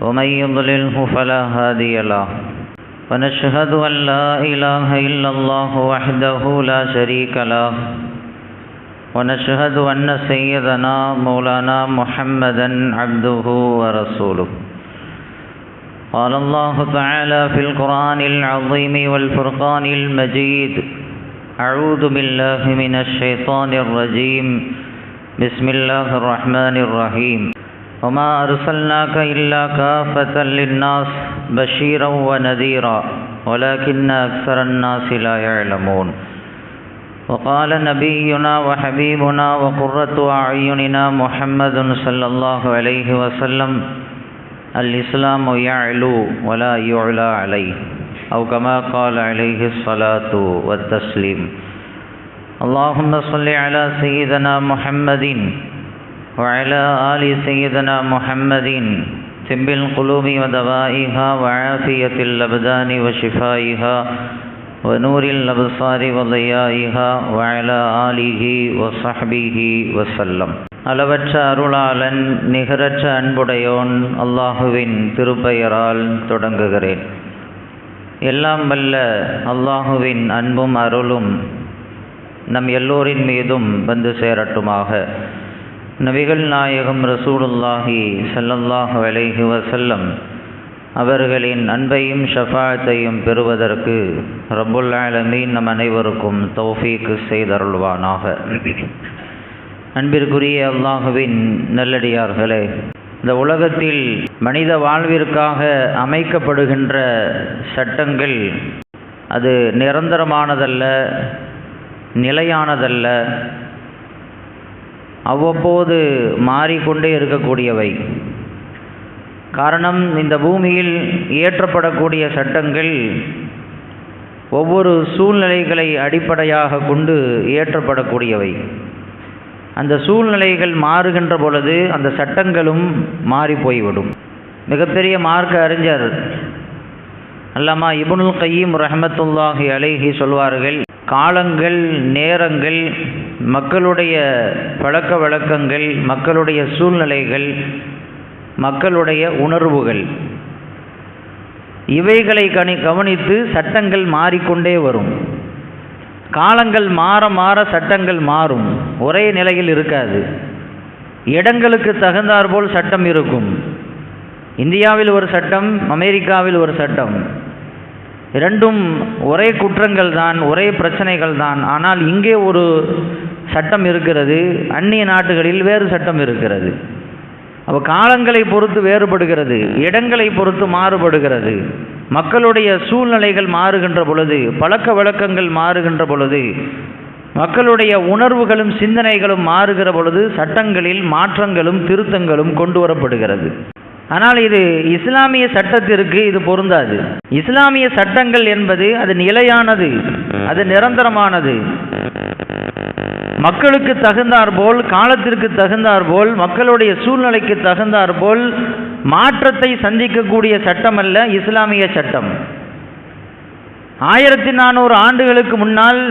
ومن يضلله فلا هادي له. ونشهد أن لا إله إلا الله وحده لا شريك له. ونشهد أن سيدنا مولانا محمدا عبده ورسوله. قال الله تعالى في القرآن العظيم والفرقان المجيد أعوذ بالله من الشيطان الرجيم. بسم الله الرحمن الرحيم. وما أرسلناك إلا كافة للناس بشيرا ونذيرا، ولكن أكثر الناس لا يعلمون. وقال نبينا وحبيبنا وقرة أعيننا محمد صلى الله عليه وسلم، الإسلام يعلو ولا يعلى عليه، أو كما قال عليه الصلاة والتسليم. اللهم صل على سيدنا محمد وعلى آل سيدنا محمد طب القلوب ودوائها وعافية الأبدان وشفائها ونور الأبصار وضيائها وعلى آله وصحبه وسلم அளவற்ற அருளாளன் நிகரற்ற அன்புடையோன் அல்லாஹுவின் திருப்பெயரால் தொடங்குகிறேன் எல்லாம் வல்ல அல்லாஹுவின் அன்பும் அருளும் நம் எல்லோரின் மீதும் வந்து சேரட்டுமாக நபிகள் நாயகம் ரசூலுல்லாஹி சல்லல்லாஹு அலைஹி வசல்லம் அவர்களின் அன்பையும் ஷஃபாத்தையும் பெறுவதற்கு ரபுல் ஆலமீன் நம் அனைவருக்கும் தௌஃபீக்கு செய்தருள்வானாக. அன்பிற்குரிய அல்லாஹுவின் நல்லடியார்களே இந்த உலகத்தில் மனித வாழ்விற்காக அமைக்கப்படுகின்ற சட்டங்கள் அது நிரந்தரமானதல்ல நிலையானதல்ல. அவ்வப்போது மாறிக்கொண்டே இருக்கக்கூடியவை. காரணம் இந்த பூமியில் இயற்றப்படக்கூடிய சட்டங்கள் ஒவ்வொரு சூழ்நிலைகளை அடிப்படையாக கொண்டு இயற்றப்படக்கூடியவை. அந்த சூழ்நிலைகள் மாறுகின்ற பொழுது அந்த சட்டங்களும் மாறி போய்விடும். மிகப்பெரிய மார்க்க அறிஞர் அல்லாமா இபுனுல் கையீம் ரஹமத்துல்லாஹி அலேஹி சொல்வார்கள் காலங்கள் நேரங்கள் மக்களுடைய பழக்க வழக்கங்கள் மக்களுடைய சூழ்நிலைகள் மக்களுடைய உணர்வுகள் இவைகளை கணி கவனித்து சட்டங்கள் மாறிக்கொண்டே வரும். காலங்கள் மாற மாற சட்டங்கள் மாறும். ஒரே நிலையில் இருக்காது. இடங்களுக்கு தகுந்தாற்போல் சட்டம் இருக்கும். இந்தியாவில் ஒரு சட்டம் அமெரிக்காவில் ஒரு சட்டம். இரண்டும் ஒரே குற்றங்கள் தான் ஒரே பிரச்சனைகள் தான். ஆனால் இங்கே ஒரு சட்டம் இருக்கிறது. அந்நிய நாடுகளில் வேறு சட்டம் இருக்கிறது. அப்போ காலங்களை பொறுத்து வேறுபடுகிறது. இடங்களை பொறுத்து மாறுபடுகிறது. மக்களுடைய சூழ்நிலைகள் மாறுகின்ற பொழுது பழக்க வழக்கங்கள் மாறுகின்ற பொழுது மக்களுடைய உணர்வுகளும் சிந்தனைகளும் மாறுகிற பொழுது சட்டங்களில் மாற்றங்களும் திருத்தங்களும் கொண்டு வரப்படுகிறது. ஆனால் இது இஸ்லாமிய சட்டத்திற்கு இது பொருந்தாது. இஸ்லாமிய சட்டங்கள் என்பது அது நிலையானது அது நிரந்தரமானது. மக்களுக்கு தகுந்தார் போல் காலத்திற்கு தகுந்தார் போல் மக்களுடைய சூழ்நிலைக்கு தகுந்தார் போல் மாற்றத்தை சந்திக்கக்கூடிய சட்டம் அல்ல இஸ்லாமிய சட்டம். ஆயிரத்தி நானூறு ஆண்டுகளுக்கு முன்னால்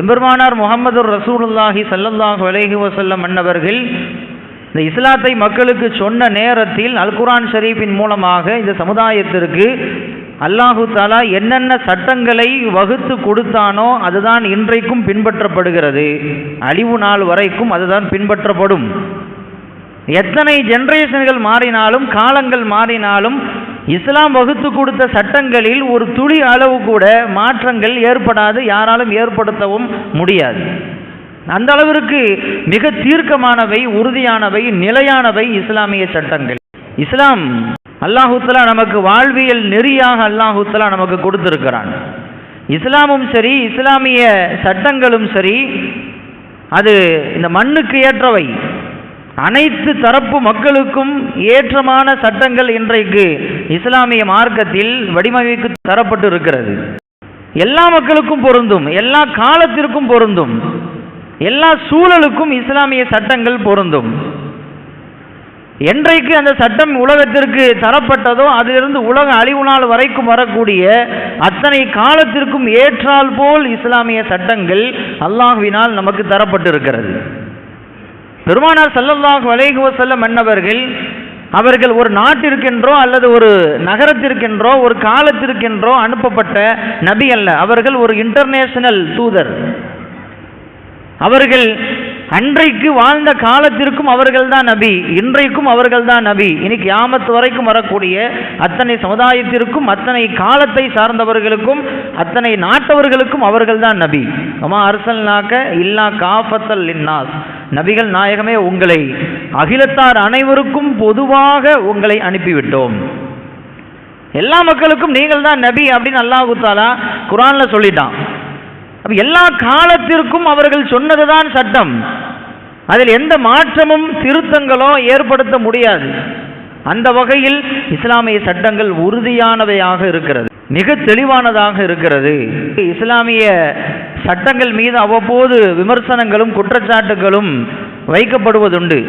எம்பெருமானார் முகமது ரசூலுல்லாஹி சல்லல்லாஹு அலைஹி வசல்லம் மன்னவர்கள் இந்த இஸ்லாத்தை மக்களுக்கு சொன்ன நேரத்தில் அல் குரான் ஷரீஃபின் மூலமாக இந்த சமுதாயத்திற்கு அல்லாஹு தாலா என்னென்ன சட்டங்களை வகுத்து கொடுத்தானோ அதுதான் இன்றைக்கும் பின்பற்றப்படுகிறது. அழிவு நாள் வரைக்கும் அதுதான் பின்பற்றப்படும். எத்தனை ஜென்ரேஷன்கள் மாறினாலும் காலங்கள் மாறினாலும் இஸ்லாம் வகுத்து கொடுத்த சட்டங்களில் ஒரு துளி அளவு கூட மாற்றங்கள் ஏற்படாது யாராலும் ஏற்படுத்தவும் முடியாது. அந்த அளவிற்கு மிக தீர்க்கமானவை உறுதியானவை நிலையானவை இஸ்லாமிய சட்டங்கள். இஸ்லாம் அல்லாஹூத்தலா நமக்கு வாழ்வியல் நெறியாக அல்லாஹூத்தலா நமக்கு கொடுத்திருக்கிறான். இஸ்லாமும் சரி இஸ்லாமிய சட்டங்களும் சரி அது இந்த மண்ணுக்கு ஏற்றவை. அனைத்து தரப்பு மக்களுக்கும் ஏற்றமான சட்டங்கள் இன்றைக்கு இஸ்லாமிய மார்க்கத்தில் வடிவமைக்கு தரப்பட்டு இருக்கிறது எல்லா மக்களுக்கும் பொருந்தும் எல்லா காலத்திற்கும் பொருந்தும். எல்லா சூழலுக்கும் இஸ்லாமிய சட்டங்கள் பொருந்தும். என்றைக்கு அந்த சட்டம் உலகத்திற்கு தரப்பட்டதோ அதிலிருந்து உலக அழிவு நாள் வரைக்கும் வரக்கூடிய அத்தனை காலத்திற்கும் ஏற்றால் போல் இஸ்லாமிய சட்டங்கள் அல்லாஹுவினால் நமக்கு தரப்பட்டிருக்கிறது. பெருமானார் சல்லல்லாஹ் அலைஹி செல்ல மன்னவர்கள் அவர்கள் ஒரு நாட்டிற்கென்றோ அல்லது ஒரு நகரத்திற்கென்றோ ஒரு காலத்திற்கென்றோ அனுப்பப்பட்ட நபி அல்ல. அவர்கள் ஒரு இன்டர்நேஷனல் தூதர். அவர்கள் அன்றைக்கு வாழ்ந்த காலத்திற்கும் அவர்கள் தான் நபி இன்றைக்கும் அவர்கள்தான் நபி. இனி கியாமத் வரைக்கும் வரக்கூடிய அத்தனை சமுதாயத்திற்கும் அத்தனை காலத்தை சார்ந்தவர்களுக்கும் அத்தனை நாட்டவர்களுக்கும் அவர்கள் தான் நபி. அம்மா அரசல்னாக்க இல்லா காஃபத்தல் இன்னாஸ் நபிகள் நாயகமே உங்களை அகிலத்தார் அனைவருக்கும் பொதுவாக உங்களை அனுப்பிவிட்டோம். எல்லா மக்களுக்கும் நீங்கள் தான் நபி அப்படின்னு அல்லாஹு தாலா குரானில் சொல்லிட்டான். அப்ப எல்லா காலத்திற்கும் அவர்கள் சொன்னதுதான் சட்டம். அதில் எந்த மாற்றமும் திருத்தங்களோ ஏற்படுத்த முடியாது. அந்த வகையில் இஸ்லாமிய சட்டங்கள் உறுதியானவையாக இருக்கிறது. மிக தெளிவானதாக இருக்கிறது. இஸ்லாமிய சட்டங்கள் மீது அவ்வப்போது விமர்சனங்களும் குற்றச்சாட்டுகளும் வைக்கப்படுவதுண்டு.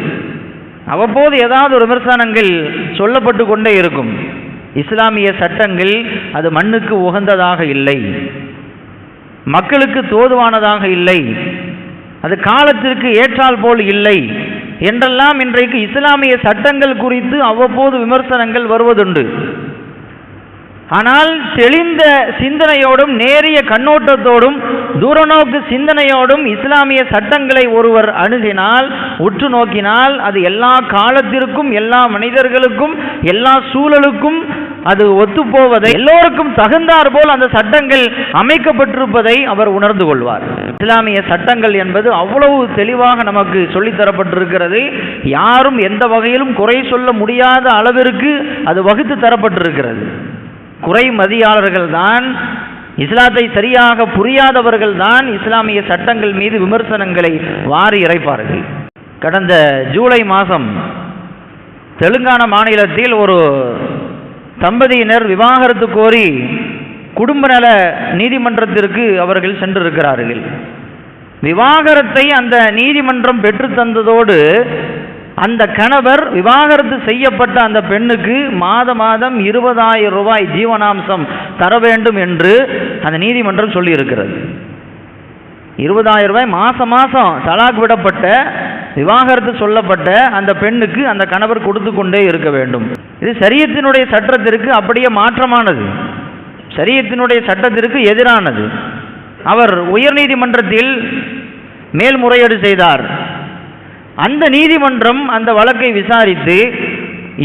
அவ்வப்போது ஏதாவது ஒரு விமர்சனங்கள் சொல்லப்பட்டு கொண்டே இருக்கும். இஸ்லாமிய சட்டங்கள் அது மண்ணுக்கு உகந்ததாக இல்லை. மக்களுக்கு தோதுவானதாக இல்லை. அது காலத்திற்கு ஏற்றால் போல் இல்லை. என்றெல்லாம் இன்றைக்கு இஸ்லாமிய சட்டங்கள் குறித்து அவ்வப்போது விமர்சனங்கள் வருவதுண்டு. ஆனால் தெளிந்த சிந்தனையோடும் நேரிய கண்ணோட்டத்தோடும் தூரநோக்கு சிந்தனையோடும் இஸ்லாமிய சட்டங்களை ஒருவர் அணுகினால் உற்று நோக்கினால் அது எல்லா காலத்திற்கும் எல்லா மனிதர்களுக்கும் எல்லா சூழலுக்கும் அது ஒத்துப்போவதை எல்லோருக்கும் தகுந்தார் போல் அந்த சட்டங்கள் அமைக்கப்பட்டிருப்பதை அவர் உணர்ந்து கொள்வார். இஸ்லாமிய சட்டங்கள் என்பது அவ்வளவு தெளிவாக நமக்கு சொல்லித்தரப்பட்டிருக்கிறது யாரும் எந்த வகையிலும் குறை சொல்ல முடியாத அளவிற்கு அது வகுத்து தரப்பட்டிருக்கிறது. குறை மதியாளர்கள் தான் இஸ்லாத்தை சரியாக புரியாதவர்கள் தான் இஸ்லாமிய சட்டங்கள் மீது விமர்சனங்களை வாரி இறைப்பார்கள். கடந்த ஜூலை மாதம் தெலுங்கானா மாநிலத்தில் ஒரு தம்பதியினர் விவாகரத்து கோரி குடும்ப நல நீதிமன்றத்திற்கு அவர்கள் சென்றிருக்கிறார்கள். விவாகரத்தை அந்த நீதிமன்றம் பெற்றுத்தந்ததோடு அந்த கணவர் விவாகரத்து செய்யப்பட்ட அந்த பெண்ணுக்கு மாத மாதம் இருபதாயிரம் ரூபாய் ஜீவனாம்சம் தர வேண்டும் என்று அந்த நீதிமன்றம் சொல்லியிருக்கிறது. இருபதாயிரம் ரூபாய் மாதம் மாதம் தலாக் விடப்பட்ட விவாகரத்து சொல்லப்பட்ட அந்த பெண்ணுக்கு அந்த கணவர் கொடுத்து கொண்டே இருக்க வேண்டும். இது சரியத்தினுடைய சட்டத்திற்கு அப்படியே மாற்றமானது. சரியத்தினுடைய சட்டத்திற்கு எதிரானது. அவர் உயர்நீதிமன்றத்தில் மேல்முறையீடு செய்தார். அந்த நீதிமன்றம் அந்த வழக்கை விசாரித்து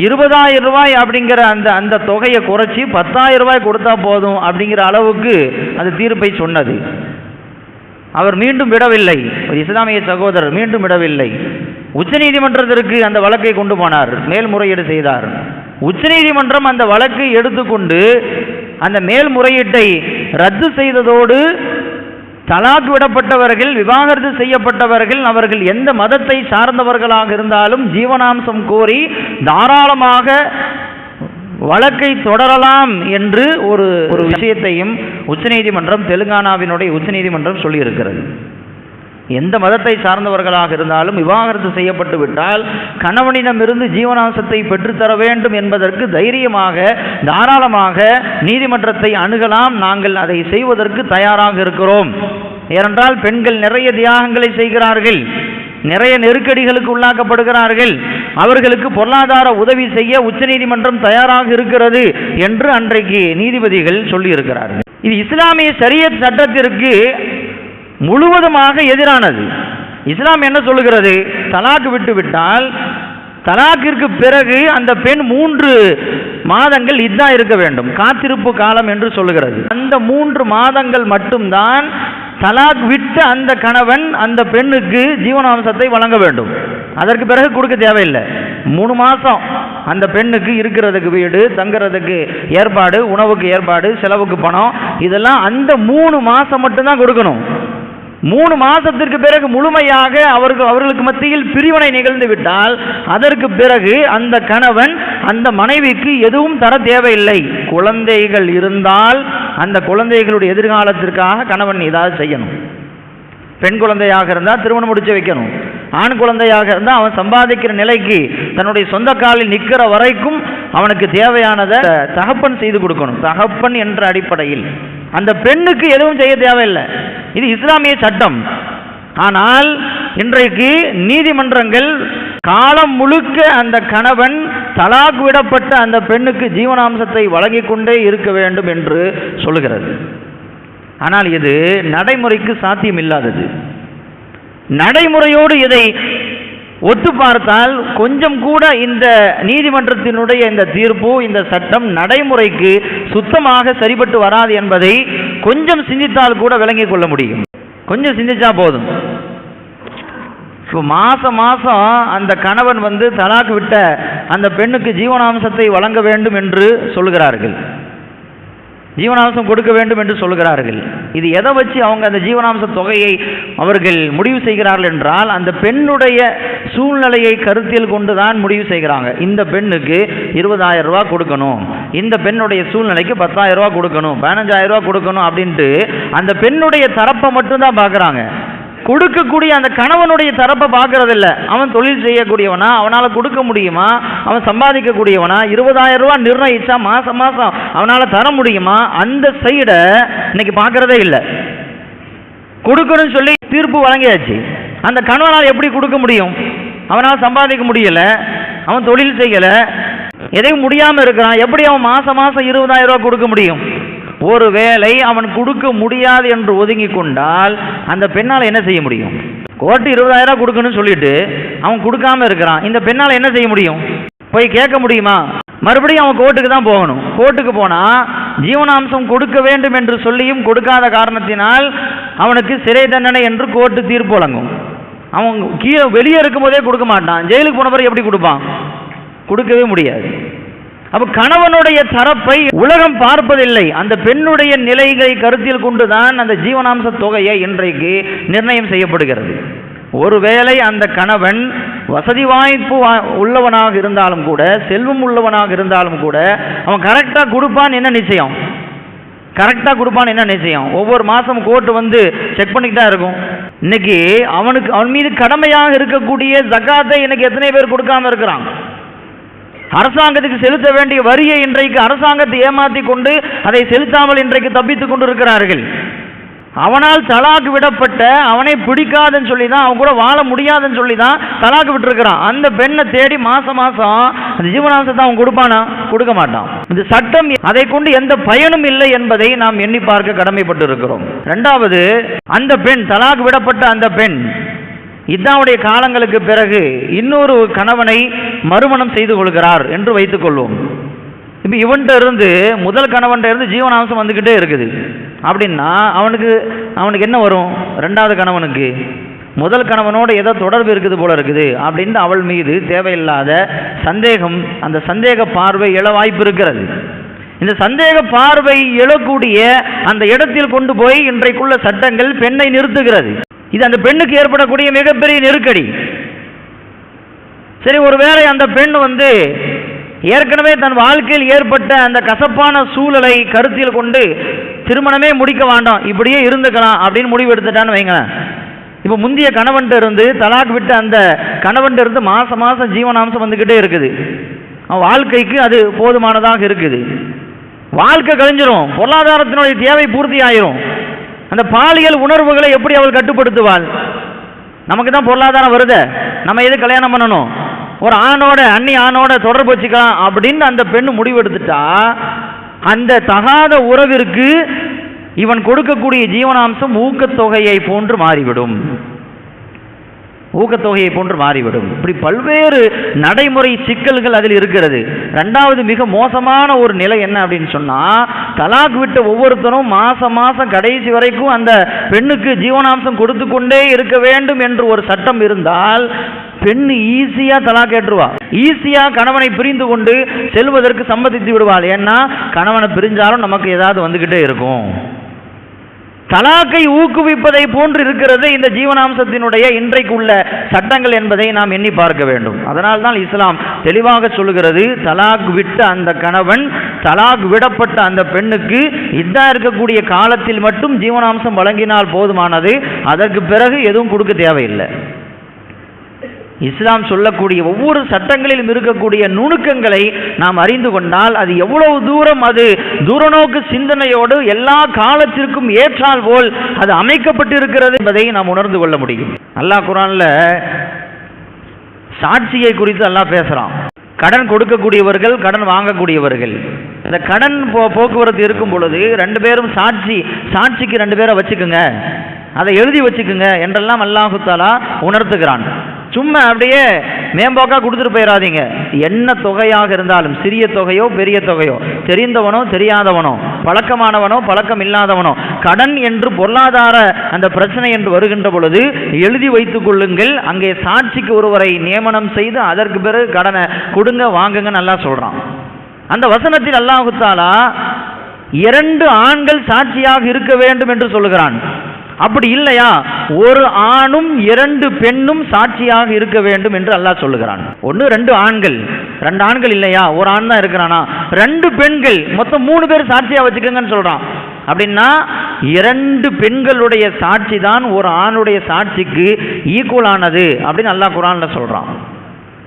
இருபதாயிரம் ரூபாய் அப்படிங்கிற அந்த அந்த தொகையை குறைச்சி பத்தாயிரம் ரூபாய் கொடுத்தா போதும் அப்படிங்கிற அளவுக்கு அந்த தீர்ப்பை சொன்னது. அவர் மீண்டும் விடவில்லை. ஒரு இஸ்லாமிய சகோதரர் மீண்டும் விடவில்லை. உச்சநீதிமன்றத்திற்கு அந்த வழக்கை கொண்டு போனார். மேல்முறையீடு செய்தார். உச்சநீதிமன்றம் அந்த வழக்கை எடுத்துக்கொண்டு அந்த மேல்முறையீட்டை ரத்து செய்ததோடு தலாக் விடப்பட்டவர்கள் விவாகரத்து செய்யப்பட்டவர்கள் அவர்கள் எந்த மதத்தை சார்ந்தவர்களாக இருந்தாலும் ஜீவனாம்சம் கோரி தாராளமாக வழக்கை தொடரலாம் என்று ஒரு ஒரு விஷயத்தையும் உச்சநீதிமன்றம் தெலுங்கானாவினுடைய உச்சநீதிமன்றம் சொல்லியிருக்கிறது. எந்த மதத்தை சார்ந்தவர்களாக இருந்தாலும் விவாகரத்து செய்யப்பட்டு விட்டால் கணவனிடமிருந்து ஜீவனாம்சத்தை பெற்றுத்தர வேண்டும் என்பதற்கு தைரியமாக தாராளமாக நீதிமன்றத்தை அணுகலாம். நாங்கள் அதை செய்வதற்கு தயாராக இருக்கிறோம். ஏனென்றால் பெண்கள் நிறைய தியாகங்களை செய்கிறார்கள். நிறைய நெருக்கடிகளுக்கு உள்ளாக்கப்படுகிறார்கள். அவர்களுக்கு பொருளாதார உதவி செய்ய உச்சநீதிமன்றம் தயாராக இருக்கிறது என்று அன்றைக்கு நீதிபதிகள் சொல்லியிருக்கிறார்கள். இது இஸ்லாமிய சரியத் சட்டத்திற்கு முழுவதுமாக எதிரானது. இஸ்லாம் என்ன சொல்லுகிறது? தலாக்கு விட்டுவிட்டால் தலாக்கிற்கு பிறகு அந்த பெண் மூன்று மாதங்கள் இதான் இருக்க வேண்டும். காத்திருப்பு காலம் என்று சொல்லுகிறது. அந்த மூன்று மாதங்கள் மட்டும்தான் தலாக் விட்ட அந்த கணவன் அந்த பெண்ணுக்கு ஜீவனாம்சத்தை வழங்க வேண்டும். அதற்கு பிறகு கொடுக்க தேவையில்லை. மூணு மாதம் அந்த பெண்ணுக்கு இருக்கிறதுக்கு வீடு தங்குறதுக்கு ஏற்பாடு உணவுக்கு ஏற்பாடு செலவுக்கு பணம் இதெல்லாம் அந்த மூணு மாதம் மட்டும்தான் கொடுக்கணும். மூணு மாதத்திற்கு பிறகு முழுமையாக அவர்கள் அவர்களுக்கு மத்தியில் பிரிவினை நிகழ்ந்து விட்டால் அதற்கு பிறகு அந்த கணவன் அந்த மனைவிக்கு எதுவும் தர தேவையில்லை. குழந்தைகள் இருந்தால் அந்த குழந்தைகளுடைய எதிர்காலத்திற்காக கணவன் ஏதாவது செய்யணும். பெண் குழந்தையாக இருந்தால் திருமணம் முடிச்சு வைக்கணும். ஆண் குழந்தையாக இருந்தால் அவன் சம்பாதிக்கிற நிலைக்கு தன்னுடைய சொந்த காலில் நிற்கிற வரைக்கும் அவனுக்கு தேவையானதை தகப்பன் செய்து கொடுக்கணும். தகப்பன் என்ற அடிப்படையில். அந்த பெண்ணுக்கு எதுவும் செய்ய தேவையில்லை. இது இஸ்லாமிய சட்டம். ஆனால் இன்றைக்கு நீதிமன்றங்கள் காலம் முழுக்க அந்த கணவன் தலாக் விடப்பட்ட அந்த பெண்ணுக்கு ஜீவனாம்சத்தை வழங்கிக் கொண்டே இருக்க வேண்டும் என்று சொல்லுகிறது. ஆனால் இது நடைமுறைக்கு சாத்தியம் இல்லாதது நடைமுறையோடு இதை ஒத்து பார்த்தால் கொஞ்சம் கூட இந்த நீதிமன்றத்தினுடைய இந்த தீர்ப்பு இந்த சட்டம் நடைமுறைக்கு சுத்தமாக சரிபட்டு வராது என்பதை கொஞ்சம் சிந்தித்தால் கூட விளங்கிக் கொள்ள முடியும். கொஞ்சம் சிந்திச்சா போதும். இப்போ மாதம் மாதம் அந்த கணவன் வந்து தலாக்கு விட்ட அந்த பெண்ணுக்கு ஜீவனாம்சத்தை வழங்க வேண்டும் என்று சொல்கிறார்கள். ஜீவனாம்சம் கொடுக்க வேண்டும் என்று சொல்கிறார்கள் இது எதை வச்சு அவங்க அந்த ஜீவனாம்ச தொகையை அவர்கள் முடிவு செய்கிறார்கள் என்றால் அந்த பெண்ணுடைய சூழ்நிலையை கருத்தில் கொண்டு தான் முடிவு செய்கிறாங்க. இந்த பெண்ணுக்கு இருபதாயிரம் ரூபா கொடுக்கணும். இந்த பெண்ணுடைய சூழ்நிலைக்கு பத்தாயிரம் ரூபா கொடுக்கணும். பதினஞ்சாயிரம் ரூபா கொடுக்கணும் அப்படின்ட்டு அந்த பெண்ணுடைய தரப்பை மட்டும்தான் பார்க்குறாங்க. கொடுக்கக்கூடிய அந்த கணவனுடைய தரப்பை பார்க்கறதில்ல. அவன் தொழில் செய்யக்கூடியவனா அவனால் கொடுக்க முடியுமா? அவன் சம்பாதிக்கக்கூடியவனா? இருபதாயிரம் ரூபா நிர்ணயிச்சா மாதம் மாதம் அவனால் தர முடியுமா? அந்த சைடை இன்னைக்கு பார்க்கறதே இல்லை. கொடுக்கணும்னு சொல்லி தீர்ப்பு வழங்கியாச்சு. அந்த கணவனால் எப்படி கொடுக்க முடியும்? அவனால் சம்பாதிக்க முடியலை. அவன் தொழில் செய்யலை. எதையும் முடியாமல் இருக்கிறான். எப்படி அவன் மாதம் மாதம் இருபதாயிரம் ரூபா கொடுக்க முடியும்? ஒருவேளை அவன் கொடுக்க முடியாது என்று ஒதுங்கி கொண்டால் அந்த பெண்ணால் என்ன செய்ய முடியும்? கோட்டு இருபதாயிரம் ரூபாய் கொடுக்கணும்னு சொல்லிட்டு அவன் கொடுக்காம இருக்கிறான். இந்த பெண்ணால் என்ன செய்ய முடியும்? போய் கேட்க முடியுமா? மறுபடியும் அவன் கோர்ட்டுக்கு தான் போகணும். கோர்ட்டுக்கு போனா ஜீவனாம்சம் கொடுக்க வேண்டும் என்று சொல்லியும் கொடுக்காத காரணத்தினால் அவனுக்கு சிறை தண்டனை என்று கோர்ட்டு தீர்ப்பு வழங்கும். அவன் கீழே வெளியே இருக்கும்போதே கொடுக்க மாட்டான். ஜெயிலுக்கு போன பிறகு எப்படி கொடுப்பான்? கொடுக்கவே முடியாது. அப்ப கணவனுடைய தரப்பை உலகம் பார்ப்பதில்லை. அந்த பெண்ணுடைய நிலைகளை கருத்தில் கொண்டுதான் அந்த ஜீவனாம்ச தொகையை இன்றைக்கு நிர்ணயம் செய்யப்படுகிறது. ஒருவேளை அந்த கணவன் வசதி வாய்ப்பு வா- உள்ளவனாக இருந்தாலும் கூட செல்வம் உள்ளவனாக இருந்தாலும் கூட அவன் கரெக்டாக கொடுப்பான் என்ன நிச்சயம்? கரெக்டாக கொடுப்பான் என்ன நிச்சயம்? ஒவ்வொரு மாதம் கோர்ட்டு வந்து செக் பண்ணிக்கிட்டு தான் இருக்கும். இன்னைக்கு அவனுக்கு அவன் மீது கடமையாக இருக்கக்கூடிய ஜக்காத்தை இன்னைக்கு எத்தனை பேர் கொடுக்காம இருக்கிறான் அரசாங்கத்துக்கு செலுத்த வேண்டிய வரியை இன்றைக்கு அரசாங்கத்தை ஏமாத்தி கொண்டு அதை செலுத்தாமல் இன்றைக்கு தப்பித்துக் கொண்டு இருக்கிறார்கள் அவனால் தலாக்கு விடப்பட்ட அவனை பிடிக்காதுன்னு சொல்லி தான் அவன் கூட வாழ முடியாதுன்னு சொல்லி தான் தலாக்கு விட்டுருக்கிறான். அந்த பெண்ணை தேடி மாசம் மாசம் அந்த ஜீவனாம்சத்தை அவன் கொடுப்பானா? கொடுக்க மாட்டான். இந்த சட்டம் அதை கொண்டு எந்த பயனும் இல்லை என்பதை நாம் எண்ணி பார்க்க கடமைப்பட்டு இருக்கிறோம் ரெண்டாவது அந்த பெண் தலாக்கு விடப்பட்ட அந்த பெண் இதாவுடைய காலங்களுக்கு பிறகு இன்னொரு கணவனை மறுமணம் செய்து கொள்கிறார் என்று வைத்துக் கொள்வோம். இப்போ இவன்கிட்ட இருந்து முதல் கணவன்கிட்ட இருந்து ஜீவனாம்சம் வந்துக்கிட்டே இருக்குது. அப்படின்னா அவனுக்கு அவனுக்கு என்ன வரும்? ரெண்டாவது கணவனுக்கு. முதல் கணவனோட ஏதோ தொடர்பு இருக்குது போல இருக்குது. அப்படின்னு அவள் மீது தேவையில்லாத சந்தேகம் அந்த சந்தேக பார்வை எழ வாய்ப்பு இருக்கிறது. இந்த சந்தேக பார்வை எழக்கூடிய அந்த இடத்தில் கொண்டு போய் இன்றைக்குள்ள சட்டங்கள் பெண்ணை நிறுத்துகிறது. இது அந்த பெண்ணுக்கு ஏற்படக்கூடிய மிகப்பெரிய நெருக்கடி. சரி ஒருவேளை அந்த பெண் வந்து ஏற்கனவே தன் வாழ்க்கையில் ஏற்பட்ட அந்த கசப்பான சூழலை கருத்தில் கொண்டு திருமணமே முடிக்க வேண்டாம் இப்படியே இருந்துக்கலாம் அப்படின்னு முடிவு எடுத்துட்டான்னு வைங்களேன். இப்போ முந்தைய கணவன்ட்டு இருந்து தலாக் விட்ட அந்த கணவன்ட்டு இருந்து மாதம் மாதம் ஜீவனாம்சம் வந்துக்கிட்டே இருக்குது. அவன் வாழ்க்கைக்கு அது போதுமானதாக இருக்குது. வாழ்க்கை கழிஞ்சிரும். பொருளாதாரத்தினுடைய தேவை பூர்த்தி ஆயிரும். அந்த பாலியல் உணர்வுகளை எப்படி அவள் கட்டுப்படுத்துவாள்? நமக்கு தான் பொருளாதாரம் வருது. நம்ம எது கல்யாணம் பண்ணணும்? ஒரு ஆணோட அண்ணி ஆணோட தொடர்பு வச்சுக்கலாம் அப்படின்னு அந்த பெண் முடிவெடுத்துட்டா அந்த தகாத உறவிற்கு இவன் கொடுக்கக்கூடிய ஜீவனாம்சம் ஊக்கத்தொகையை போன்று மாறிவிடும். ஊக்கத்தொகையை போன்று மாறிவிடும். இப்படி பல்வேறு நடைமுறை சிக்கல்கள் அதில் இருக்கிறது. ரெண்டாவது மிக மோசமான ஒரு நிலை என்ன அப்படின்னு சொன்னால் தலாக் விட்ட ஒவ்வொருத்தரும் மாதம் மாதம் கடைசி வரைக்கும் அந்த பெண்ணுக்கு ஜீவனாம்சம் கொடுத்து கொண்டே இருக்க வேண்டும் என்று ஒரு சட்டம் இருந்தால் பெண் ஈஸியாக தலாக் ஏற்றுவா. ஈஸியாக கணவனை பிரிந்து கொண்டு செல்வதற்கு சம்மதித்து விடுவாள். ஏன்னா கணவனை பிரிஞ்சாலும் நமக்கு ஏதாவது வந்துக்கிட்டே இருக்கும். தலாக்கை ஊக்குவிப்பதை போன்று இருக்கிறது இந்த ஜீவனாம்சத்தினுடைய இன்றைக்கு உள்ள சட்டங்கள் என்பதை நாம் எண்ணி பார்க்க வேண்டும். அதனால் தான் இஸ்லாம் தெளிவாக சொல்லுகிறது தலாக் விட்ட அந்த கணவன் தலாக் விடப்பட்ட அந்த பெண்ணுக்கு இதாக இருக்கக்கூடிய காலத்தில் மட்டும் ஜீவனாம்சம் வழங்கினால் போதுமானது அதற்கு பிறகு எதுவும் கொடுக்க தேவையில்லை. இஸ்லாம் சொல்லக்கூடிய ஒவ்வொரு சட்டங்களிலும் இருக்கக்கூடிய நுணுக்கங்களை நாம் அறிந்து கொண்டால் அது எவ்வளவு தூரம் அது தூரநோக்கு சிந்தனையோடு எல்லா காலத்திற்கும் ஏற்றால் போல் அது அமைக்கப்பட்டிருக்கிறது என்பதை நாம் உணர்ந்து கொள்ள முடியும். அல்லாஹ் குரான்ல சாட்சியை குறித்து எல்லாம் பேசுறான். கடன் கொடுக்கக்கூடியவர்கள் கடன் வாங்கக்கூடியவர்கள். இந்த கடன் போ போக்குவரத்து இருக்கும் பொழுது ரெண்டு பேரும் சாட்சி சாட்சிக்கு ரெண்டு பேரை வச்சுக்கோங்க. அதை எழுதி வச்சுக்குங்க என்றெல்லாம் அல்லாஹு தாலா உணர்த்துகிறான். சும்மா அப்படியே மேம்போக்கா கொடுத்துட்டு போயிடாதீங்க என்ன தொகையாக இருந்தாலும் சிறிய தொகையோ பெரிய தொகையோ தெரிந்தவனோ தெரியாதவனோ பழக்கமானவனோ பழக்கம் இல்லாதவனோ கடன் என்று பொருளாதார அந்த பிரச்சனை என்று வருகின்ற பொழுது எழுதி வைத்துக் கொள்ளுங்கள். அங்கே சாட்சிக்கு ஒருவரை நியமனம் செய்து அதற்கு பிறகு கடனை கொடுங்க வாங்குங்க நல்லா சொல்றான். அந்த வசனத்தில் அல்லாஹுத்தாலா இரண்டு ஆண்கள் சாட்சியாக இருக்க வேண்டும் என்று சொல்லுகிறான். அப்படி இல்லையா? ஒரு ஆணும் இரண்டு பெண்ணும் சாட்சியாக இருக்க வேண்டும் என்று அல்லாஹ் சொல்லுகிறான். ஒன்று ரெண்டு ஆண்கள். ரெண்டு ஆண்கள் இல்லையா? ஒரு ஆண் தான் இருக்கிறானா? ரெண்டு பெண்கள். மொத்தம் மூணு பேர் சாட்சியாக வச்சுக்கோங்கன்னு சொல்கிறான் அப்படின்னா இரண்டு பெண்களுடைய சாட்சி தான் ஒரு ஆணுடைய சாட்சிக்கு ஈக்குவலானது அப்படின்னு அல்லாஹ் குரான்ல சொல்கிறான்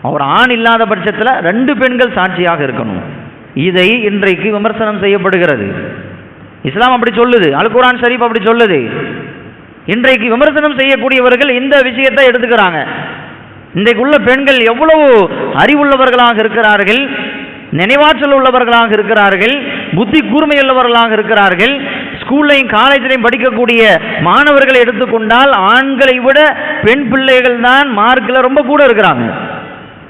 ஒரு ஆண் இல்லாத பட்சத்தில் ரெண்டு பெண்கள் சாட்சியாக இருக்கணும். இதை இன்றைக்கு விமர்சனம் செய்யப்படுகிறது. இஸ்லாம் அப்படி சொல்லுது. அல் குரான் ஷரீப் அப்படி சொல்லுது. இன்றைக்கு விமர்சனம் செய்யக்கூடியவர்கள் இந்த விஷயத்தை எடுத்துக்கிறாங்க. இன்றைக்குள்ள பெண்கள் எவ்வளவு அறிவுள்ளவர்களாக இருக்கிறார்கள் நினைவாற்றல் உள்ளவர்களாக இருக்கிறார்கள் புத்தி கூர்மையுள்ளவர்களாக இருக்கிறார்கள் ஸ்கூல்லையும் காலேஜிலையும் படிக்கக்கூடிய மாணவர்களை எடுத்துக்கொண்டால் ஆண்களை விட பெண் பிள்ளைகள் தான் மார்க்கில் ரொம்ப கூட இருக்கிறாங்க.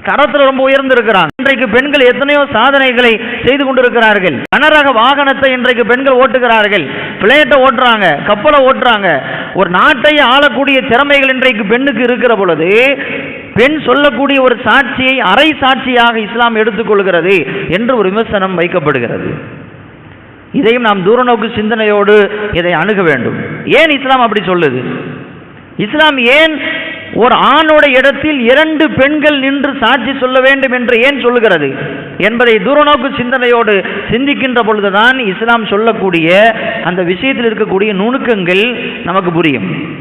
தரத்தில் ரொம்ப உயர்ந்திருக்கிறாங்க. இன்றைக்கு பெண்கள் எத்தனையோ சாதனைகளை செய்து கொண்டிருக்கிறார்கள். கனரக வாகனத்தை இன்றைக்கு பெண்கள் ஓட்டுகிறார்கள். பிளேட்டை ஓட்டுறாங்க கப்பலை ஓட்டுறாங்க. ஒரு நாட்டை ஆளக்கூடிய திறமைகள் இன்றைக்கு பெண்ணுக்கு இருக்கிற பொழுது பெண் சொல்லக்கூடிய ஒரு சாட்சியை அரை சாட்சியாக இஸ்லாம் எடுத்துக்கொள்கிறது என்று ஒரு விமர்சனம் வைக்கப்படுகிறது. இதையும் நாம் தூரநோக்கு சிந்தனையோடு இதை அணுக வேண்டும். ஏன் இஸ்லாம் அப்படி சொல்லுது? இஸ்லாம் ஏன் ஒரு ஆணோட இடத்தில் இரண்டு பெண்கள் நின்று சாட்சி சொல்ல வேண்டும் என்று ஏன் சொல்லுகிறது? என்பதை தூரநோக்கு சிந்தனையோடு சிந்திக்கின்ற பொழுதுதான் இஸ்லாம் சொல்லக்கூடிய அந்த விஷயத்தில் இருக்கக்கூடிய நுணுக்கங்கள் நமக்கு புரியும்.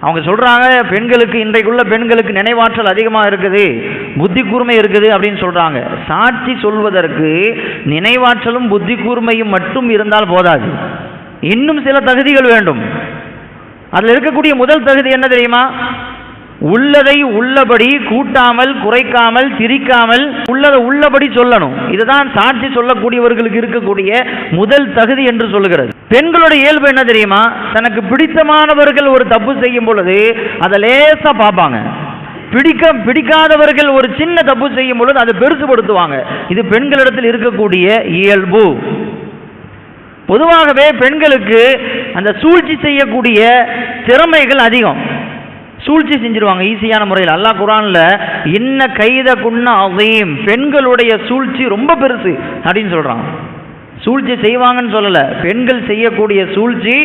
அவங்க சொல்கிறாங்க பெண்களுக்கு இன்றைக்குள்ள பெண்களுக்கு நினைவாற்றல் அதிகமாக இருக்குது புத்தி கூர்மை இருக்குது அப்படின்னு சொல்கிறாங்க சாட்சி சொல்வதற்கு நினைவாற்றலும் புத்தி கூர்மையும் மட்டும் இருந்தால் போதாது. இன்னும் சில தகுதிகள் வேண்டும். அதில் இருக்கக்கூடிய முதல் தகுதி என்ன தெரியுமா? உள்ளதை உள்ளபடி கூட்டாமல் குறைக்காமல் திரிக்காமல் உள்ளதை உள்ளபடி சொல்லணும். இதுதான் சாட்சி சொல்லக்கூடியவர்களுக்கு இருக்கக்கூடிய முதல் தகுதி என்று சொல்லுகிறது. பெண்களுடைய இயல்பு என்ன தெரியுமா? தனக்கு பிடித்தமானவர்கள் ஒரு தப்பு செய்யும் பொழுது அதை லேசாக பார்ப்பாங்க. பிடிக்க பிடிக்காதவர்கள் ஒரு சின்ன தப்பு செய்யும் பொழுது அதை பெருசுபடுத்துவாங்க. இது பெண்களிடத்தில் இருக்கக்கூடிய இயல்பு. பொதுவாகவே பெண்களுக்கு அந்த சூழ்ச்சி செய்யக்கூடிய திறமைகள் அதிகம். சூழ்ச்சி செஞ்சிருவாங்க ஈஸியான முறையில். அல்லாஹ் குரான்ல இன்ன கைத குன்ன அதையும் பெண்களுடைய சூழ்ச்சி ரொம்ப பெருசு அப்படின்னு சொல்கிறான் சூழ்ச்சி செய்வாங்கன்னு சொல்லலை பெண்கள் செய்யக்கூடிய சூழ்ச்சி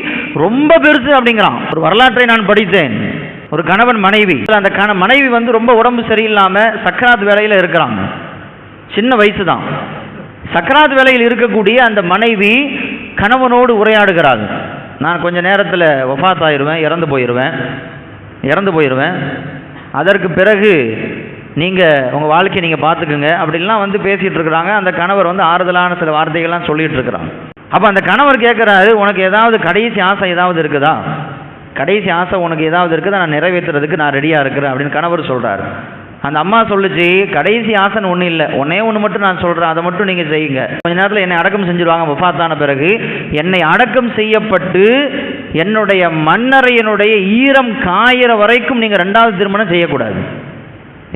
ரொம்ப பெருசு அப்படிங்கிறான். ஒரு வரலாற்றை நான் படித்தேன். ஒரு கணவன் மனைவி அந்த கண மனைவி வந்து ரொம்ப உடம்பு சரியில்லாமல் சக்கராத் வேலையில் இருக்கிறாங்க. சின்ன வயசு தான் சக்கராத் வேலையில் இருக்கக்கூடிய அந்த மனைவி கணவனோடு உரையாடுகிறாள் நான் கொஞ்ச நேரத்தில் ஒஃபாத் ஆயிடுவேன் இறந்து போயிடுவேன் இறந்து போயிடுவேன் அதற்கு பிறகு நீங்கள் உங்கள் வாழ்க்கையை நீங்கள் பார்த்துக்குங்க. அப்படின்லாம் வந்து பேசிகிட்டு இருக்கிறாங்க. அந்த கணவர் வந்து ஆறுதலான சில வார்த்தைகள்லாம் சொல்லிகிட்டு இருக்கிறாங்க அப்போ அந்த கணவர் கேட்குறாரு உனக்கு ஏதாவது கடைசி ஆசை ஏதாவது இருக்குதா? கடைசி ஆசை உனக்கு ஏதாவது இருக்குதா? நான் நிறைவேற்றுறதுக்கு நான் ரெடியாக இருக்கிறேன் அப்படின்னு கணவர் சொல்கிறாரு அந்த அம்மா சொல்லுச்சு கடைசி ஆசன் ஒன்றும் இல்லை. ஒன்னே ஒன்று மட்டும் நான் சொல்கிறேன் அதை மட்டும் நீங்கள் செய்யுங்க. கொஞ்ச நேரத்தில் என்னை அடக்கம் செஞ்சுருவாங்க வஃபாத்தான பிறகு. என்னை அடக்கம் செய்யப்பட்டு என்னுடைய மன்னரையனுடைய ஈரம் காயிற வரைக்கும் நீங்கள் ரெண்டாவது திருமணம் செய்யக்கூடாது.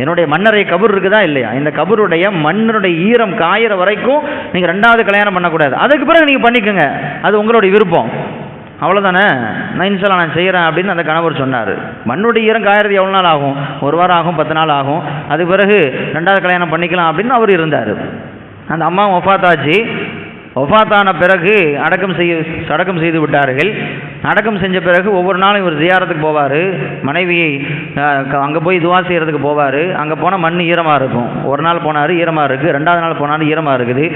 என்னுடைய மன்னரை கபூர் இருக்குதா இல்லையா? இந்த கபூருடைய மன்னருடைய ஈரம் காயிற வரைக்கும் நீங்கள் ரெண்டாவது கல்யாணம் பண்ணக்கூடாது. அதுக்கு பிறகு நீங்கள் பண்ணிக்கோங்க. அது உங்களுடைய விருப்பம். அவ்வளோதானே நான் இன்ஷால்லா நான் செய்கிறேன் அப்படின்னு அந்த கணவர் சொன்னார். மண்ணுடைய ஈரம் காயறது எவ்வளோ நாள் ஆகும்? ஒரு வாரம் ஆகும் பத்து நாள் ஆகும். அது பிறகு ரெண்டாவது கல்யாணம் பண்ணிக்கலாம் அப்படின்னு அவர் இருந்தார். அந்த அம்மா ஒஃபாத்தாச்சு. ஒஃபாத்தான பிறகு அடக்கம் செய்ய அடக்கம் செய்து விட்டார்கள். அடக்கம் செஞ்ச பிறகு ஒவ்வொரு நாளும் இவர் ஜியாரத்துக்கு போவார். மனைவியை அங்கே போய் துவா செய்கிறதுக்கு போவார். அங்கே போனால் மண் ஈரமாக இருக்கும். ஒரு நாள் போனார் ஈரமாக இருக்குது ரெண்டாவது நாள் போனாலும் ஈரமாக இருக்குது.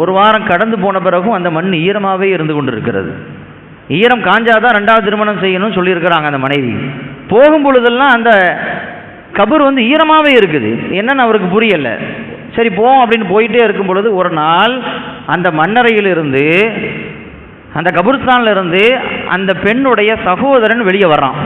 ஒரு வாரம் கடந்து போன பிறகும் அந்த மண் ஈரமாகவே இருந்து கொண்டு இருக்கிறது ஈரம் காஞ்சாதான் ரெண்டாவது திருமணம் செய்யணும்னு சொல்லியிருக்கிறாங்க அந்த மனைவி. போகும் பொழுதெல்லாம் அந்த கபர் வந்து ஈரமாகவே இருக்குது. என்னன்னு அவருக்கு புரியலை. சரி போவோம் அப்படின்னு போயிட்டே இருக்கும் பொழுது ஒரு நாள் அந்த மண்ணறையிலிருந்து அந்த கபுர்ஸ்தான்லேருந்து அந்த பெண்ணுடைய சகோதரன் வெளியே வர்றான்.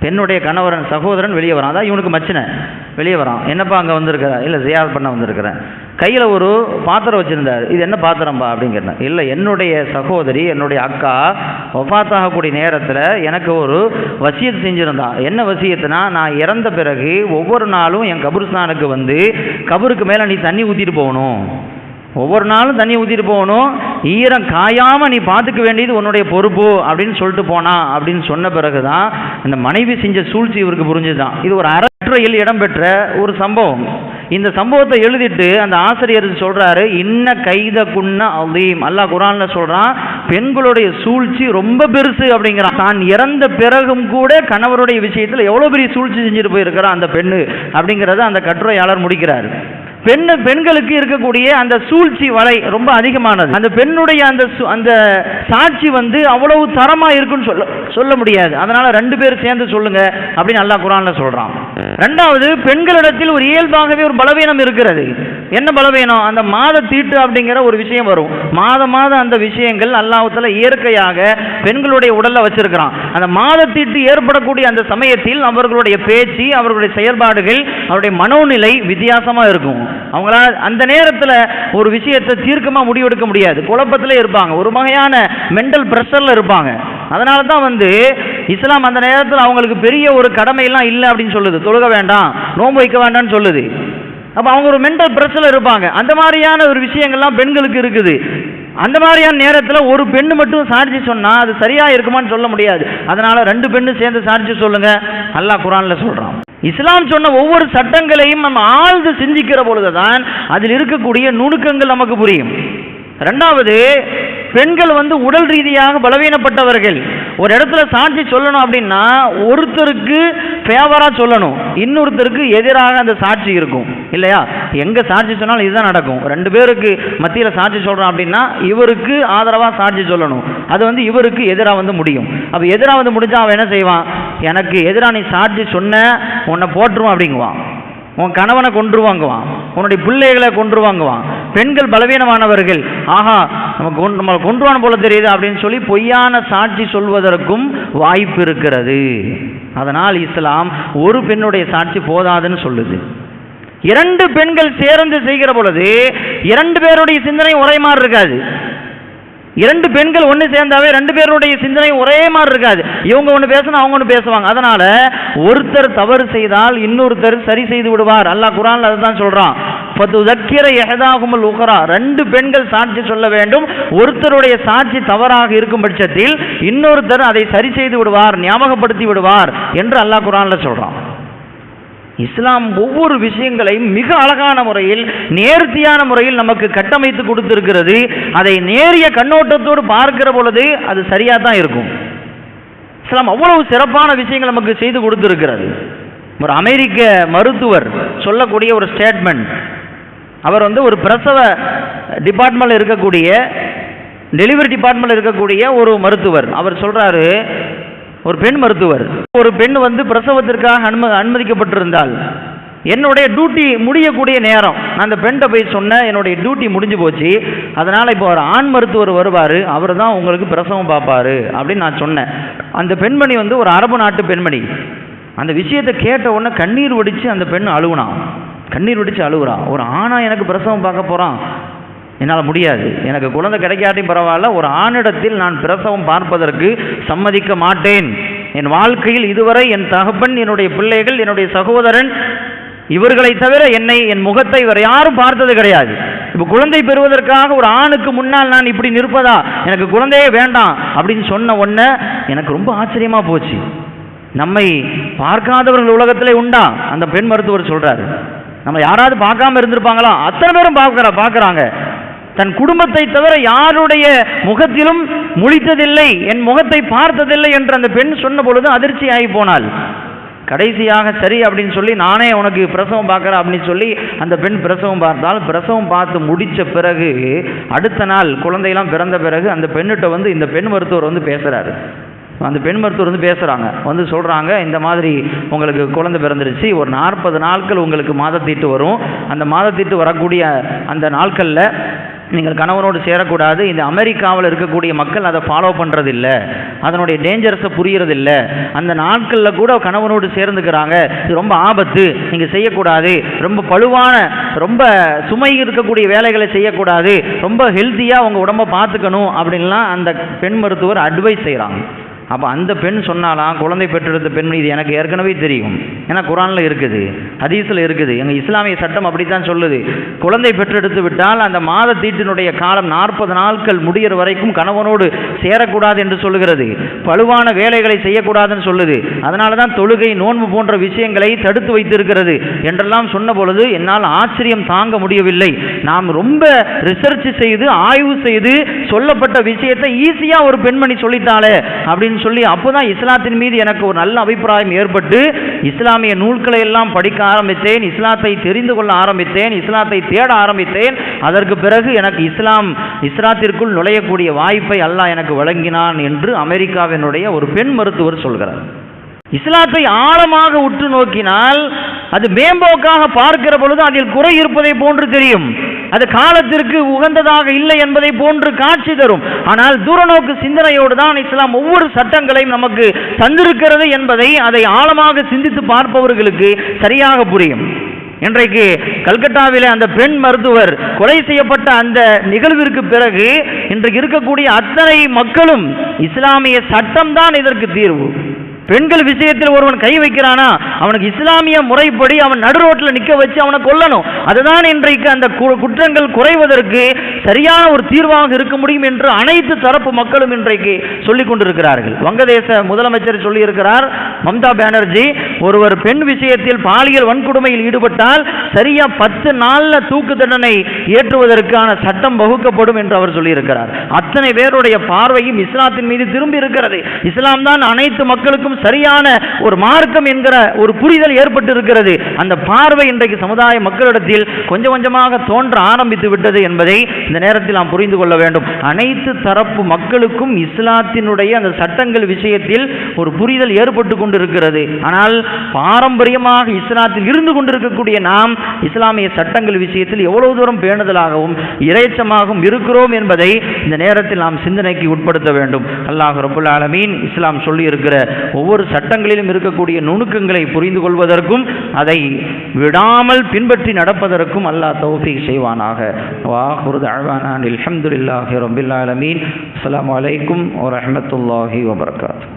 பெண்ணுடைய கணவரன் சகோதரன் வெளியே வரான் அதான் இவனுக்கு மச்சின. வெளியே வரான். என்னப்பா அங்கே வந்திருக்கிறேன் இல்லை ஜியார் பண்ண வந்திருக்கிறேன். கையில் ஒரு பாத்திரம் வச்சுருந்தார். இது என்ன பாத்திரம்பா அப்படின்னு கேட்டேன். இல்லை என்னுடைய சகோதரி என்னுடைய அக்கா ஒஃபாத்தாகக்கூடிய நேரத்தில் எனக்கு ஒரு வசியத்து செஞ்சுருந்தான் என்ன வசியத்துனா நான் இறந்த பிறகு ஒவ்வொரு நாளும் என் கபுருஸ்தானுக்கு வந்து கபருக்கு மேலே நீ தண்ணி ஊற்றிட்டு போகணும். ஒவ்வொரு நாளும் தண்ணி ஊற்றிட்டு போகணும். ஈரம் காயாமல் நீ பார்த்துக்க வேண்டியது உன்னுடைய பொறுப்பு அப்படின்னு சொல்லிட்டு போனா அப்படின்னு சொன்ன பிறகு தான் அந்த மனைவி செஞ்ச சூழ்ச்சி இவருக்கு புரிஞ்சுதான். இது ஒரு அறற்றுறையில் இடம்பெற்ற ஒரு சம்பவம். இந்த சம்பவத்தை எழுதிட்டு அந்த ஆசிரியர் சொல்கிறாரு இன்ன கைத குன்ன அலீம். அல்லாஹ் குரான்ல சொல்கிறான் பெண்களுடைய சூழ்ச்சி ரொம்ப பெருசு அப்படிங்கிறான். தான் இறந்த பிறகும் கூட கணவருடைய விஷயத்தில் எவ்வளோ பெரிய சூழ்ச்சி செஞ்சுட்டு போயிருக்கிறான் அந்த பெண்ணு? அப்படிங்கிறத அந்த கட்டுரையாளர் முடிக்கிறார். பெண்ணு பெண்களுக்கு இருக்கக்கூடிய அந்த சூழ்ச்சி வலை ரொம்ப அதிகமானது. அந்த பெண்ணுடைய அந்த சு- அந்த சாட்சி வந்து அவ்வளவு தரமா இருக்குன்னு சொல்ல சொல்ல முடியாது. அதனால ரெண்டு பேர் சேர்ந்து சொல்லுங்க அப்படின்னு அல்லாஹ் குரான்ல சொல்றான். ரெண்டாவது பெண்களிடத்தில் ஒரு இயல்பாகவே ஒரு பலவீனம் இருக்கிறது. என்ன பலவீனம்? அந்த மாத தீட்டு அப்படிங்கிற ஒரு விஷயம் வரும். மாத மாதம் அந்த விஷயங்கள் அல்லாஹ்வுத்தால இயற்கையாக பெண்களுடைய உடல்ல வச்சிருக்கிறான். அந்த மாத தீட்டு ஏற்படக்கூடிய அந்த சமயத்தில் அவர்களுடைய பேச்சு அவர்களுடைய செயல்பாடுகள் அவருடைய மனோநிலை வித்தியாசமா இருக்கும். அவங்களால அந்த நேரத்தில் ஒரு விஷயத்தை தீர்க்கமாக முடிவெடுக்க முடியாது. குழப்பத்திலே இருப்பாங்க. ஒரு வகையான மென்டல் ப்ரெஷரில் இருப்பாங்க. அதனால தான் வந்து இஸ்லாம் அந்த நேரத்தில் அவங்களுக்கு பெரிய ஒரு கடமையெல்லாம் இல்லை அப்படின்னு சொல்லுது. தொழுக வேண்டாம் நோன்பு வைக்க வேண்டாம்னு சொல்லுது. அப்போ அவங்க ஒரு மென்டல் ப்ரெஷரில் இருப்பாங்க. அந்த மாதிரியான ஒரு விஷயங்கள்லாம் பெண்களுக்கு இருக்குது. அந்த மாதிரியான நேரத்தில் ஒரு பெண்ணு மட்டும் சாட்சி சொன்னால் அது சரியாக இருக்குமான்னு சொல்ல முடியாது. அதனால ரெண்டு பெண்ணு சேர்ந்து சாட்சி சொல்லுங்க. அல்லாஹ் குரான்ல சொல்கிறான் இஸ்லாம் சொன்ன ஒவ்வொரு சட்டங்களையும் நம்ம ஆழ்ந்து சிந்திக்கிற பொழுதுதான் அதில் இருக்கக்கூடிய நுணுக்கங்கள் நமக்கு புரியும். ரெண்டாவது பெண்கள் வந்து உடல் ரீதியாக பலவீனப்பட்டவர்கள். ஒரு இடத்துல சாட்சி சொல்லணும் அப்படின்னா ஒருத்தருக்கு ஃபேவராக சொல்லணும். இன்னொருத்தருக்கு எதிராக அந்த சாட்சி இருக்கும். இல்லையா? எங்கே சாட்சி சொன்னாலும் இதுதான் நடக்கும். ரெண்டு பேருக்கு மத்தியில் சாட்சி சொல்கிறோம் அப்படின்னா இவருக்கு ஆதரவாக சாட்சி சொல்லணும். அது வந்து இவருக்கு எதிராக வந்து முடியும். அப்போ எதிராக வந்து முடிஞ்சால் அவன் என்ன செய்வான்? எனக்கு எதிராக நீ சாட்சி சொன்ன உன்னை போட்டுருவான் அப்படிங்குவான். உன் கணவனை கொன்று வாங்குவான் உன்னுடைய பிள்ளைகளை கொன்றுவாங்குவான். பெண்கள் பலவீனமானவர்கள். ஆஹா நம்ம கொன் நம்ம கொன்றுவான் போல தெரியுது அப்படின்னு சொல்லி பொய்யான சாட்சி சொல்வதற்கும் வாய்ப்பு இருக்கிறது. அதனால் இஸ்லாம் ஒரு பெண்ணுடைய சாட்சி போதாதுன்னு சொல்லுது. இரண்டு பெண்கள் சேர்ந்து செய்கிற பொழுது இரண்டு பேருடைய சிந்தனை ஒரே மாதிரி இருக்காது. இரண்டு பெண்கள் ஒன்று சேர்ந்தாவே ரெண்டு பேருடைய சிந்தனை ஒரே மாதிரி இருக்காது. இவங்க ஒன்று பேசணும் அவங்க ஒன்று பேசுவாங்க. அதனால ஒருத்தர் தவறு செய்தால் இன்னொருத்தர் சரி செய்து விடுவார். அல்லாஹ் குரான்ல அதுதான் சொல்றான். எஹதாகுமல் உகரா. ரெண்டு பெண்கள் சாட்சி சொல்ல வேண்டும். ஒருத்தருடைய சாட்சி தவறாக இருக்கும் பட்சத்தில் இன்னொருத்தர் அதை சரி செய்து விடுவார் ஞாபகப்படுத்தி விடுவார் என்று அல்லாஹ் குரான்ல சொல்றான். இஸ்லாம் ஒவ்வொரு விஷயங்களையும் மிக அழகான முறையில் நேர்த்தியான முறையில் நமக்கு கட்டமைத்து கொடுத்திருக்கிறது. அதை நேரிய கண்ணோட்டத்தோடு பார்க்கிற பொழுது அது சரியாக தான் இருக்கும். இஸ்லாம் அவ்வளவு சிறப்பான விஷயங்கள் நமக்கு செய்து கொடுத்திருக்கிறது. ஒரு அமெரிக்க மருத்துவர் சொல்லக்கூடிய ஒரு ஸ்டேட்மெண்ட் அவர் வந்து ஒரு பிரசவ டிபார்ட்மெண்ட்டில் இருக்கக்கூடிய டெலிவரி டிபார்ட்மெண்ட்டில் இருக்கக்கூடிய ஒரு மருத்துவர். அவர் சொல்கிறாரு ஒரு பெண் மருத்துவர். ஒரு பெண் வந்து பிரசவத்திற்காக அனும அனுமதிக்கப்பட்டிருந்தால் என்னுடைய டியூட்டி முடியக்கூடிய நேரம் நான் அந்த பெண்கிட்ட போய் சொன்னேன் என்னுடைய டியூட்டி முடிஞ்சு போச்சு அதனால் இப்போ ஒரு ஆண் மருத்துவர் வருவார் அவர் தான் உங்களுக்கு பிரசவம் பார்ப்பாரு அப்படின்னு நான் சொன்னேன். அந்த பெண்மணி வந்து ஒரு அரபு நாட்டு பெண்மணி. அந்த விஷயத்தை கேட்ட உடனே கண்ணீர் வடித்து அந்த பெண் அழுகுனான் கண்ணீர் வடித்து அழுகுறா ஒரு ஆணா எனக்கு பிரசவம் பார்க்க போகிறான் என்னால் முடியாது. எனக்கு குழந்தை கிடைக்காட்டியும் பரவாயில்ல ஒரு ஆணிடத்தில் நான் பிரசவம் பார்ப்பதற்கு சம்மதிக்க மாட்டேன். என் வாழ்க்கையில் இதுவரை என் தகப்பன் என்னுடைய பிள்ளைகள் என்னுடைய சகோதரன் இவர்களை தவிர என்னை என் முகத்தை வேறு யாரும் பார்த்தது கிடையாது. இப்போ குழந்தை பெறுவதற்காக ஒரு ஆணுக்கு முன்னால் நான் இப்படி நிற்பதா? எனக்கு குழந்தையே வேண்டாம் அப்படின்னு சொன்ன உடனே எனக்கு ரொம்ப ஆச்சரியமாக போச்சு. நம்மை பார்க்காதவர்கள் உலகத்திலே உண்டா? அந்த பெண் மருத்துவர் சொல்கிறாரு நம்ம யாராவது பார்க்காம இருந்திருப்பாங்களா? அத்தனை பேரும் பார்க்குறா பார்க்குறாங்க. தன் குடும்பத்தை தவிர யாருடைய முகத்திலும் முழித்ததில்லை என் முகத்தை பார்த்ததில்லை என்று அந்த பெண் சொன்ன பொழுது அதிர்ச்சி ஆகி போனாள். கடைசியாக சரி அப்படின்னு சொல்லி நானே உனக்கு பிரசவம் பார்க்குறேன் அப்படின்னு சொல்லி அந்த பெண் பிரசவம் பார்த்தால் பிரசவம் பார்த்து முடித்த பிறகு அடுத்த நாள் குழந்தையெல்லாம் பிறந்த பிறகு அந்த பெண்ணிட்ட வந்து இந்த பெண் மருத்துவர் வந்து பேசுகிறாரு அந்த பெண் மருத்துவர் வந்து பேசுகிறாங்க வந்து சொல்கிறாங்க இந்த மாதிரி உங்களுக்கு குழந்தை பிறந்துருச்சு. ஒரு நாற்பது நாட்கள் உங்களுக்கு மாதத்தீட்டு வரும். அந்த மாதத்தீட்டு வரக்கூடிய அந்த நாட்களில் நீங்கள் கணவனோடு சேரக்கூடாது. இந்த அமெரிக்காவில் இருக்கக்கூடிய மக்கள் அதை ஃபாலோ பண்ணுறதில்ல அதனுடைய டேஞ்சரஸை புரியறதில்ல. அந்த நாட்களில் கூட கணவனோடு சேர்ந்துக்கிறாங்க. இது ரொம்ப ஆபத்து. நீங்கள் செய்யக்கூடாது. ரொம்ப பழுவான ரொம்ப சுமை இருக்கக்கூடிய வேலைகளை செய்யக்கூடாது. ரொம்ப ஹெல்த்தியாக உங்கள் உடம்பை பார்த்துக்கணும் அப்படின்லாம் அந்த பெண் மருத்துவர் அட்வைஸ் செய்கிறாங்க அப்போ அந்த பெண் சொன்னாலாம் குழந்தை பெற்றெடுத்த பெண் இது எனக்கு ஏற்கனவே தெரியும். ஏன்னா குரானில் இருக்குது ஹதீஸில் இருக்குது. எங்கள் இஸ்லாமிய சட்டம் அப்படித்தான் சொல்லுது. குழந்தை பெற்றெடுத்து விட்டால் அந்த மாத தீட்டினுடைய காலம் நாற்பது நாட்கள் முடிகிற வரைக்கும் கணவனோடு சேரக்கூடாது என்று சொல்லுகிறது. பழுவான வேலைகளை செய்யக்கூடாதுன்னு சொல்லுது. அதனால தான் தொழுகை நோன்பு போன்ற விஷயங்களை தடுத்து வைத்திருக்கிறது என்றெல்லாம் சொன்ன பொழுது என்னால் ஆச்சரியம் தாங்க முடியவில்லை. நாம் ரொம்ப ரிசர்ச் செய்து ஆய்வு செய்து சொல்லப்பட்ட விஷயத்தை ஈஸியாக ஒரு பெண்மணி சொல்லித்தாளே அப்படின்னு சொல்லி அப்போதான் இஸ்லாத்தின் மீது எனக்கு ஒரு நல்ல அபிப்பிராயம் ஏற்பட்டு இஸ்லாமிய நூல்களை எல்லாம் படிக்க ஆரம்பித்தேன் இஸ்லாத்தை தெரிந்து கொள்ள ஆரம்பித்தேன் இஸ்லாத்தை தேட ஆரம்பித்தேன். அதற்கு பிறகு எனக்கு இஸ்லாம் இஸ்லாத்திற்குள் நுழையக்கூடிய வாய்ப்பை அல்லாஹ் எனக்கு வழங்கினான் என்று அமெரிக்காவினுடைய ஒரு பெண் மருத்துவர் சொல்கிறார். இஸ்லாத்தை ஆழமாக உற்று நோக்கினால் அது மேம்போக்காக பார்க்கிற பொழுது அதில் குறை இருப்பதை போன்று தெரியும். அது காலத்திற்கு உகந்ததாக இல்லை என்பதை போன்று காட்சி தரும். ஆனால் தூரநோக்கு சிந்தனையோடு தான் இஸ்லாம் ஒவ்வொரு சட்டங்களையும் நமக்கு தந்திருக்கிறது என்பதை அதை ஆழமாக சிந்தித்து பார்ப்பவர்களுக்கு சரியாக புரியும். இன்றைக்கு கல்கட்டாவில் அந்த பெண் மருத்துவர் கொலை செய்யப்பட்ட அந்த நிகழ்விற்கு பிறகு இன்றைக்கு இருக்கக்கூடிய அத்தனை மக்களும் இஸ்லாமிய சட்டம்தான் இதற்கு தீர்வு. பெண்கள் விஷயத்தில் ஒருவன் கை வைக்கிறானா அவனுக்கு இஸ்லாமிய முறைப்படி அவன் நடு ரோட்டில் நிற்க வச்சு அவனை கொல்லணும். அதுதான் இன்றைக்கு அந்த குற்றங்கள் குறைவதற்கு சரியான ஒரு தீர்வாக இருக்க முடியும் என்று அனைத்து தரப்பு மக்களும் இன்றைக்கு சொல்லிக் கொண்டிருக்கிறார்கள். வங்கதேச முதலமைச்சர் சொல்லியிருக்கிறார் மம்தா பானர்ஜி ஒருவர் பெண் விஷயத்தில் பாலியல் வன்கொடுமையில் ஈடுபட்டால் சரியா பத்து நாளில் தூக்கு தண்டனை ஏற்றுவதற்கான சட்டம் வகுக்கப்படும் என்று அவர் சொல்லியிருக்கிறார். அத்தனை பேருடைய பார்வையும் இஸ்லாத்தின் மீது திரும்பி இருக்கிறது. இஸ்லாம் தான் அனைத்து மக்களுக்கும் மார்க்கம் சரியான ஒரு மார்க்கம் என்கிற ஒரு புரிதல் ஏற்பட்டு இருக்கிறது அந்த பார்வை இன்றைக்கு சமுதாய மக்களிடத்தில் கொஞ்சம் கொஞ்சமாக தோன்ற ஆரம்பித்து விட்டது என்பதை இந்த நேரத்தில் நாம் புரிந்து கொள்ள வேண்டும். அனைத்து தரப்பு மக்களுக்கும் இஸ்லாத்தினுடைய அந்த சட்டங்கள் விஷயத்தில் ஒரு புரிதல் ஏற்பட்டு கொண்டிருக்கிறது. ஆனால் பாரம்பரியமாக இஸ்லாத்தில் இருந்து கொண்டிருக்கக்கூடிய நாம் இஸ்லாமிய சட்டங்கள் விஷயத்தில் எவ்வளவு தூரம் பேணுதலாகவும் இறைச்சமாகவும் இருக்கிறோம் என்பதை இந்த நேரத்தில் நாம் சிந்தனைக்கு உட்படுத்த வேண்டும். அல்லாஹ் ரபுல் ஆலமீன் இஸ்லாம் சொல்லி இருக்கிற ஒவ்வொரு சட்டங்களிலும் இருக்கக்கூடிய நுணுக்கங்களை புரிந்து கொள்வதற்கும் அதை விடாமல் பின்பற்றி நடப்பதற்கும் அல்லாஹ் தௌஃபீக் செய்வானாக. வாஹுருத் அழ்வானான் அலமதுல்லாஹி ரபில் ஆலமீன். அஸ்ஸலாமு அலைக்கும் வரஹ்மத்துல்லாஹி